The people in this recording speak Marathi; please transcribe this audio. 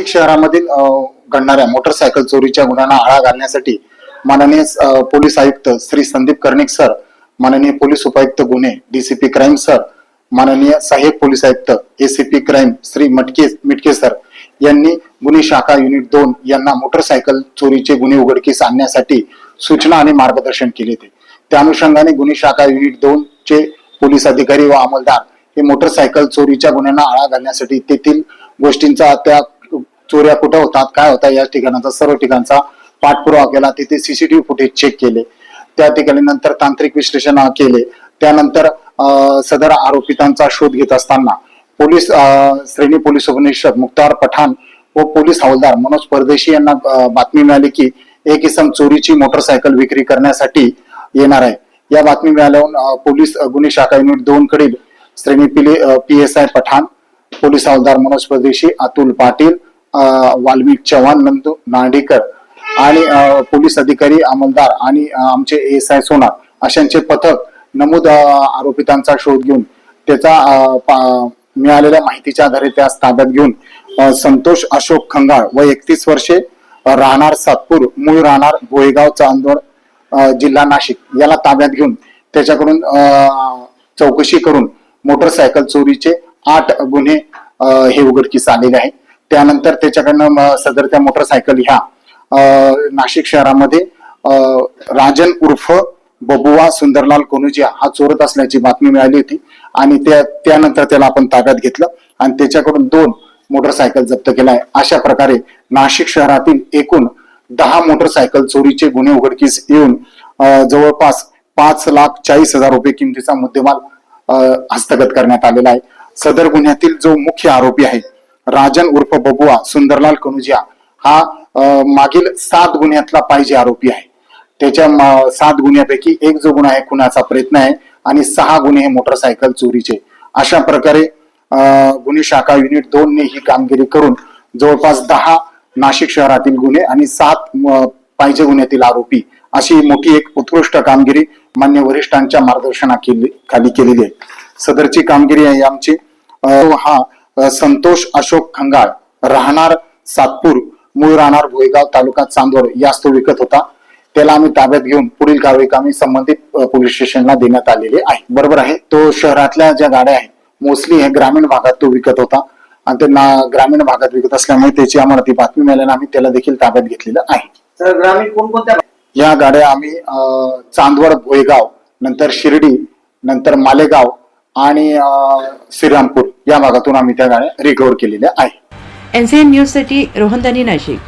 नाशिक शहरामधील घडणाऱ्या मोटरसायकल चोरीच्या गुन्ह्यांना आळा घालण्यासाठी माननीय पोलीस आयुक्त श्री संदीप कर्णिक सर माननीय पोलीस उपायुक्त गुन्हे डीसीपी क्राईम सर माननीय सहाय्यक पोलीस आयुक्त एसीपी क्राईम श्री मटके मिटके सर यांनी गुन्हे शाखा युनिट दोन यांना मोटरसायकल चोरीचे गुन्हे उघडकीस आणण्यासाठी सूचना आणि मार्गदर्शन केले होते. त्या अनुषंगाने गुन्हे शाखा युनिट दोन चे पोलीस अधिकारी व अंमलदार हे मोटरसायकल चोरीच्या गुन्ह्यांना आळा घालण्यासाठी तेथील गोष्टींचा त्या चोऱ्या कुठे होतात काय होतात या ठिकाणाचा सर्व ठिकाणचा पाठपुरावा केला. तिथे सीसीटीव्ही फुटेज चेक केले. त्या ठिकाणी नंतर तांत्रिक विश्लेषण केले. त्यानंतर सदर आरोपितांचा शोध घेत असताना पोलीस श्रेणी पोलीस उपनिरीक्षक मुक्तार पठाण व पोलीस हवालदार मनोज परदेशी यांना बातमी मिळाली की एक इसम चोरीची मोटरसायकल विक्री करण्यासाठी येणार आहे. या बातमी मिळाल्यावर पोलीस गुन्हे शाखा युनिट दोन कडील श्रेणी P S I Pathan police हवालदार मनोज परदेशी अतुल पाटील वाल्मिक चव्हाण नंदू नांडेकर आणि पोलीस अधिकारी अंमलदार आणि आमचे एस आय सोनार अशांचे पथक नमूद आरोपितांचा शोध घेऊन त्याचा मिळालेल्या माहितीच्या आधारे त्यास ताब्यात घेऊन संतोष अशोक खंगाळ व एकतीस वर्षे राहणार सातपूर मूळ राहणार भोयगाव चांदवड जिल्हा नाशिक. याला ताब्यात घेऊन त्याच्याकडून अं, चौकशी करून मोटरसायकल चोरीचे आठ गुन्हे हे उघडकीस आलेले आहे त्यानंतर त्याच्याकडनं सदर त्या मोटरसायकल ह्या नाशिक शहरामध्ये राजन उर्फ बबुवा सुंदरलाल कोनुजिया हा चोरत असल्याची बातमी मिळाली होती आणि त्या त्यानंतर त्याला आपण ताब्यात घेतलं आणि त्याच्याकडून दोन मोटरसायकल जप्त केला आहे अशा प्रकारे नाशिक शहरातील एकूण दहा मोटरसायकल चोरीचे गुन्हे उघडकीस येऊन जवळपास पाच लाख चाळीस हजार रुपये किमतीचा मुद्देमाल हस्तगत करण्यात आलेला आहे. सदर गुन्ह्यातील जो मुख्य आरोपी आहे राजन उर्फ बबुआ सुंदरलाल कनुजिया हा मागील सात गुन्ह्यातला पाहिजे आरोपी आहे. त्याच्या सात गुन्ह्यापैकी एक जो गुन्हा आहे खुनाचा प्रयत्न आहे आणि सहा गुन्हे हे मोटरसायकल चोरीचे. अशा प्रकारे गुन्हे शाखा युनिट दोन ने ही कामगिरी करून जवळपास दहा नाशिक शहरातील गुन्हे आणि सात पाहिजे गुन्ह्यातील आरोपी अशी मोठी एक उत्कृष्ट कामगिरी मान्य वरिष्ठांच्या मार्गदर्शनाखाली खाली केलेली आहे. सदरची कामगिरी आहे आमची. अं, हा संतोष अशोक खंगाळ राहणार सातपूर मूळ राहणार भोयगाव तालुका चांदवड यास तो विकत होता. त्याला आम्ही ताब्यात घेऊन पुढील कारवाई आम्ही संबंधित पोलीस स्टेशनला देण्यात आलेले आहे. बरोबर आहे तो शहरातल्या ज्या गाड्या आहेत मोस्टली हे ग्रामीण भागात तो विकत होता. आणि ते ना ग्रामीण भागात विकत असल्यामुळे त्याची आम्हाला ती बातमी मिळाल्याने आम्ही त्याला देखील ताब्यात घेतलेलं आहे. तर ग्रामीण कोणकोणत्या या गाड्या आम्ही चांदवड भोयगाव नंतर शिर्डी नंतर मालेगाव आणि श्रीरामपूर या भागातून आम्ही त्या गाड्या रिकव्हर केलेल्या आहे एनसीएन न्यूजसाठी रोहनदानी नाशिक.